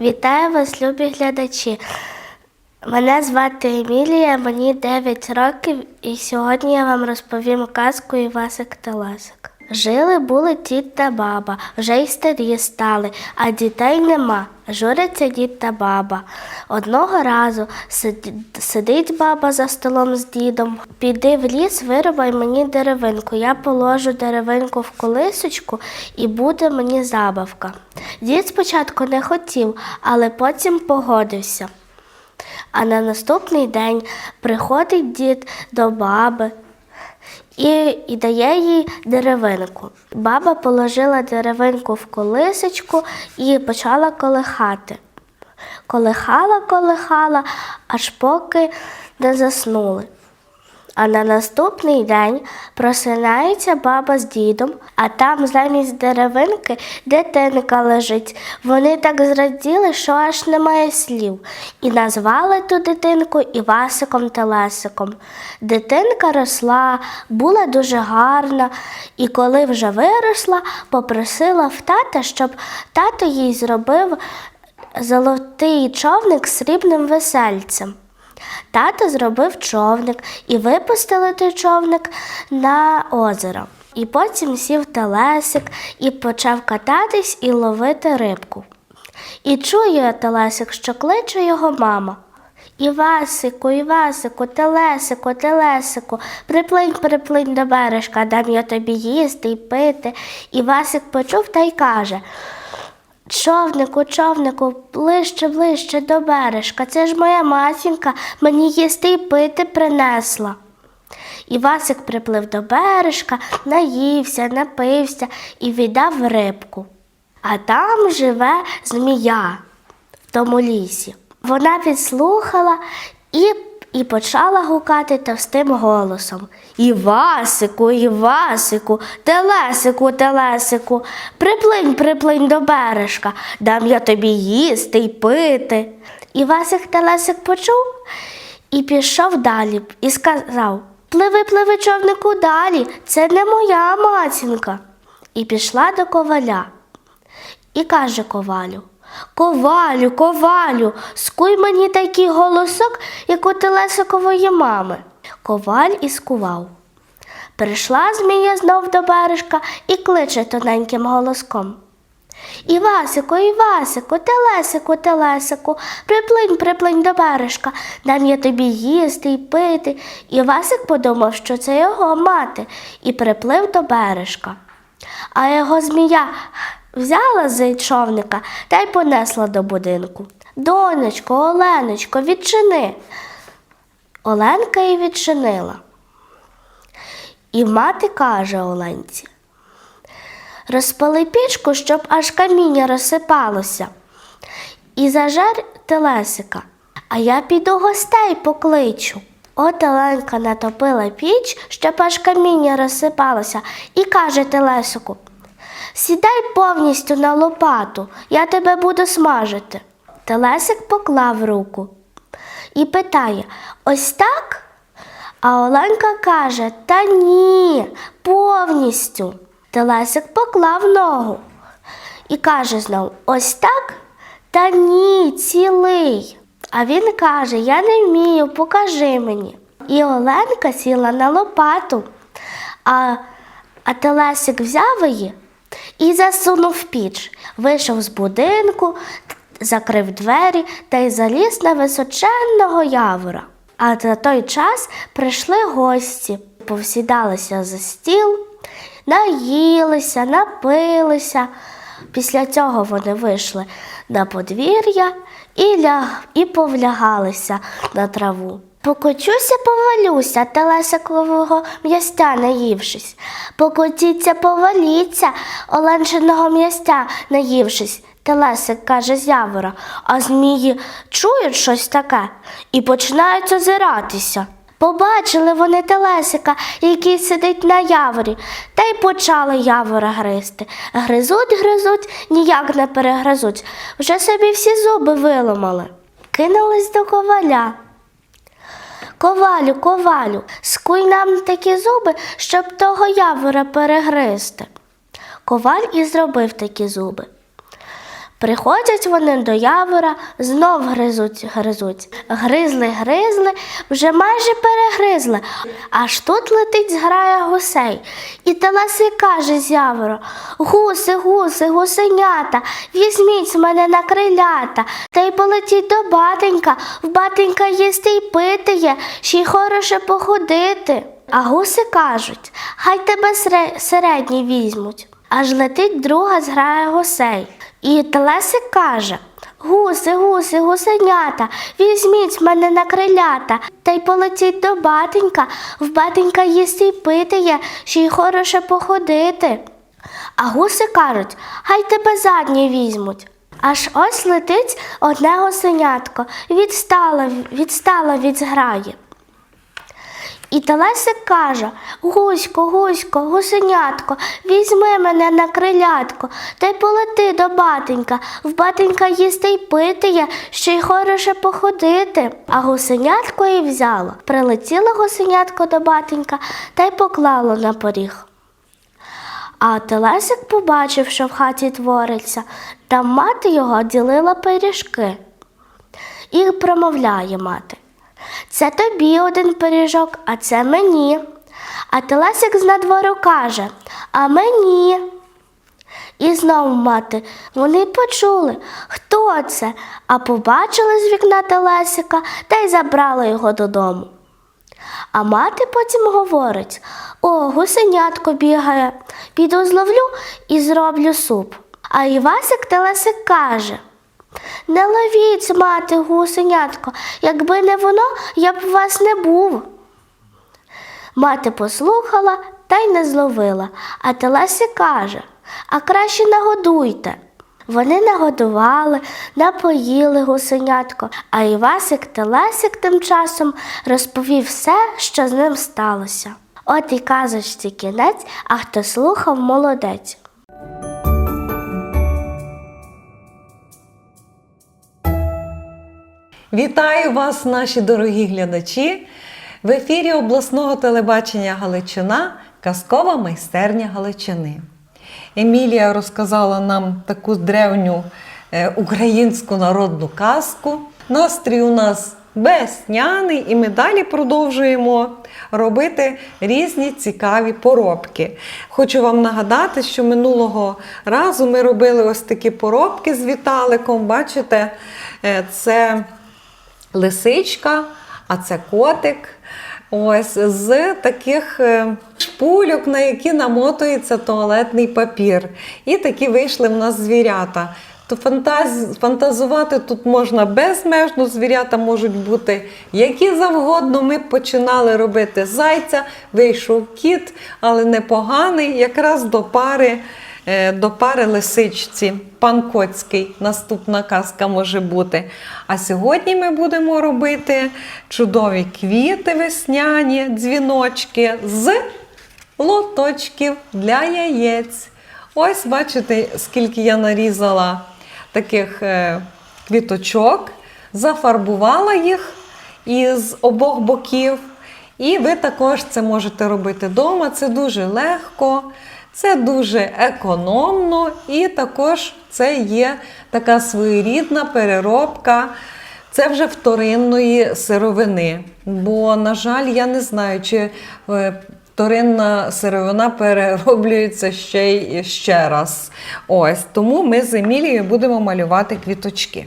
Вітаю вас, любі глядачі. Мене звати Емілія, мені 9 років, і сьогодні я вам розповім казку Івасик та Ласик. Жили були дід та баба, вже й старі стали, а дітей нема. Журяться дід та баба. Одного разу сидить баба за столом з дідом. Піди в ліс, вирубай мені деревинку. Я положу деревинку в колисочку і буде мені забавка. Дід спочатку не хотів, але потім погодився. А на наступний день приходить дід до баби і, і дає їй деревинку. Баба положила деревинку в колисочку і почала колихати. Колихала, колихала, аж поки не заснули. А на наступний день просинається баба з дідом, а там замість деревинки дитинка лежить. Вони так зраділи, що аж немає слів, і назвали ту дитинку Івасиком та Лесиком. Дитинка росла, була дуже гарна, і коли вже виросла, попросила в тата, щоб тато їй зробив золотий човник з срібним весельцем. Тато зробив човник і випустили той човник на озеро. І потім сів телесик і почав кататись і ловити рибку. І чує телесик, що кличе його мама. Івасику, Івасику, телесику, телесику, приплинь, приплинь до бережка, дам я тобі їсти й пити. Івасик почув та й каже. Човнику, човнику, ближче, ближче до бережка. Це ж моя матінка мені їсти й пити принесла. Івасик приплив до бережка, наївся, напився і віддав рибку. А там живе змія в тому лісі. Вона підслухала і, і почала гукати товстим голосом. Івасику, Івасику, телесику, телесику, приплинь, приплинь до бережка, дам я тобі їсти й пити. Івасик телесик почув і пішов далі і сказав Пливи, пливи, човнику далі, це не моя матінка. І пішла до коваля. І каже ковалю: Ковалю, ковалю, скуй мені такий голосок, як у телесикової мами. Коваль і скував. Прийшла змія знов до бережка і кличе тоненьким голоском. Івасику, Івасику, телесику, телесику, приплинь, приплинь до бережка, дам я тобі їсти й пити. Івасик подумав, що це його мати, і приплив до бережка. А його змія взяла з човника та й понесла до будинку. Донечко, Оленочко, відчини. Оленка і відчинила. І мати каже Оленці. Розпали пічку, щоб аж каміння розсипалося. І зажар телесика, а я піду гостей покличу. От Оленка натопила піч, щоб аж каміння розсипалося, і каже телесику: Сідай повністю на лопату, я тебе буду смажити. Телесик поклав руку і питає: Ось так? А Оленка каже: Та ні, повністю. Телесик поклав ногу і каже знов: Ось так? Та ні, цілий. А він каже: Я не вмію, покажи мені. І Оленка сіла на лопату, а, а Телесик взяв її і засунув піч, вийшов з будинку, закрив двері та й заліз на височенного явора. А за той час прийшли гості, повсідалися за стіл, наїлися, напилися. Після цього вони вийшли на подвір'я і, ляг, і повлягалися на траву. Покочуся, повалюся, телесикового м'ястя наївшись. Покотіться, поваліться, оленчиного м'ястя наївшись. Телесик каже з явора, а змії чують щось таке і починають озиратися. Побачили вони телесика, який сидить на яворі, та й почали явора гризти. Гризуть, гризуть, ніяк не перегризуть. Вже собі всі зуби виламали. Кинулись до коваля. Ковалю, ковалю, скуй нам такі зуби, щоб того явора перегризти. Коваль і зробив такі зуби. Приходять вони до явора, знов гризуть, гризуть. Гризли, гризли, вже майже перегризли. Аж тут летить зграя гусей. І Телесик каже з явора: Гуси, гуси, гусенята, візьміть з мене на крилята, та й полетіть до батенька, в батенька їсти й пити є, ще й хороше походити. А гуси кажуть, хай тебе середні візьмуть. Аж летить друга зграя гусей. І Телесик каже: Гуси, гуси, гусенята, візьміть мене на крилята, та й полетіть до батенька, в батенька їсти й пити є, ще й хороше походити. А гуси кажуть, хай тебе задні візьмуть. Аж ось летить одне гусенятко, відстало, відстало від зграї. І Телесик каже: Гусько, гусько, гусенятко, візьми мене на крилятко, та й полети до батенька, в батенька їсти й пити є, ще й хороше походити. А гусенятко і взяло. Прилетіло гусенятко до батенька та й поклало на поріг. А Телесик побачив, що в хаті твориться, та мати його ділила пиріжки. І промовляє мати. Це тобі один пиріжок, а це мені. А Телесик з надвору каже, а мені. І знову мати, вони почули, хто це, а побачили з вікна Телесика та й забрали його додому. А мати потім говорить: О, гусенятко бігає, піду зловлю і зроблю суп. А Івасик Телесик каже: Не ловіть, мати, гусенятко, якби не воно, я б вас не був. Мати послухала та й не зловила, а Телесик каже: А краще нагодуйте. Вони нагодували, напоїли гусенятко, а Івасик Телесик тим часом розповів все, що з ним сталося. От і казочці кінець, а хто слухав, молодець. Вітаю вас, наші дорогі глядачі! В ефірі обласного телебачення Галичина Казкова майстерня Галичини. Емілія розказала нам таку древню е, українську народну казку. Настрій у нас весняний, і ми далі продовжуємо робити різні цікаві поробки. Хочу вам нагадати, що минулого разу ми робили ось такі поробки з Віталиком. Бачите, е, це лисичка, а це котик. Ось з таких е, шпульок, на які намотується туалетний папір. І такі вийшли в нас звірята. То фантаз... фантазувати тут можна безмежно, звірята можуть бути які завгодно. Ми починали робити зайця, вийшов кіт, але непоганий, якраз до пари, до пари лисичці. Пан Коцький, наступна казка може бути. А сьогодні ми будемо робити чудові квіти весняні, дзвіночки з лоточків для яєць. Ось бачите, скільки я нарізала таких е, квіточок, зафарбувала їх із обох боків. І ви також це можете робити вдома. Це дуже легко, це дуже економно, і також це є така своєрідна переробка. Це вже вторинної сировини. Бо, на жаль, я не знаю, чи е, вторинна сировина перероблюється ще й ще раз. Ось тому ми з Емілією будемо малювати квіточки.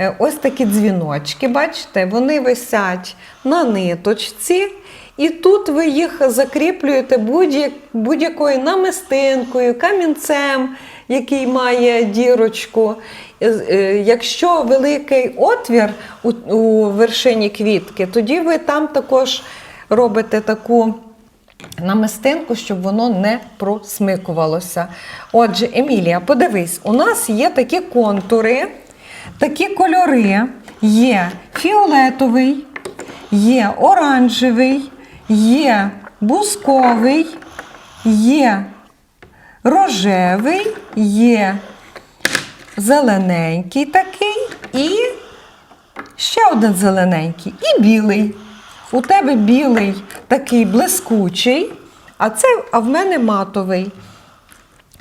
Е, Ось такі дзвіночки, бачите, вони висять на ниточці, і тут ви їх закріплюєте будь- будь-якою намистинкою, камінцем, який має дірочку. Е, е, Якщо великий отвір у вершині квітки, тоді ви там також робите таку намистинку, щоб воно не просмикувалося. Отже, Емілія, подивись, у нас є такі контури, такі кольори. Є фіолетовий, є оранжевий, є бусковий, є рожевий, є зелененький такий і ще один зелененький і білий. У тебе білий такий блискучий, а це а в мене матовий.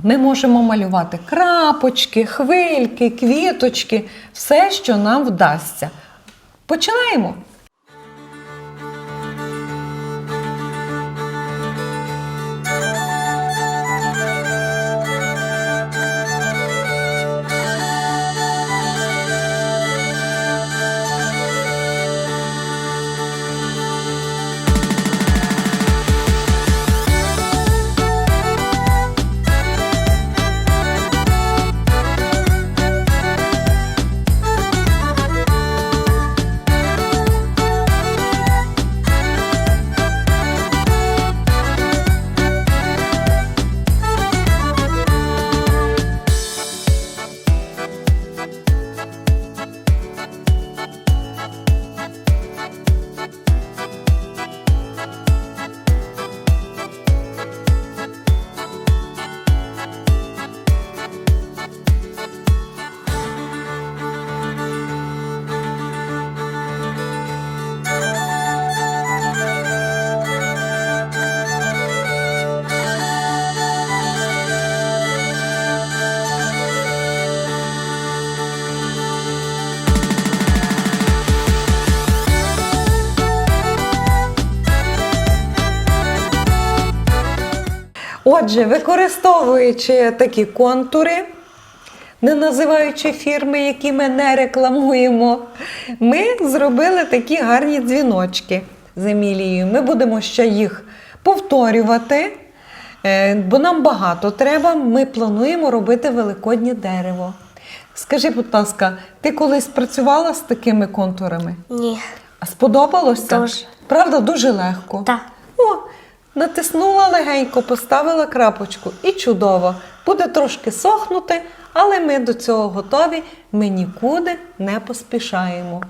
Ми можемо малювати крапочки, хвильки, квіточки, все, що нам вдасться. Починаємо. Отже, використовуючи такі контури, не називаючи фірми, які ми не рекламуємо, ми зробили такі гарні дзвіночки з Емілією. Ми будемо ще їх повторювати, е, бо нам багато треба. Ми плануємо робити великоднє дерево. Скажи, будь ласка, ти колись працювала з такими контурами? Ні. А сподобалося? Дуже. Правда, дуже легко. Так. Натиснула легенько, поставила крапочку і чудово. Буде трошки сохнути, але ми до цього готові. Ми нікуди не поспішаємо.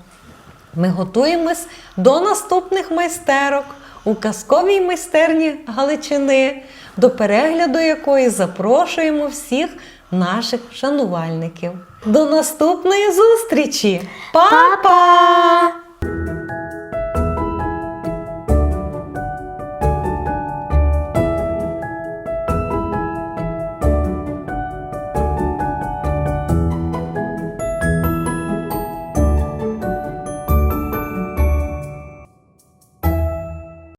Ми готуємось до наступних майстерок у казковій майстерні Галичини, до перегляду якої запрошуємо всіх наших шанувальників. До наступної зустрічі! Па-па!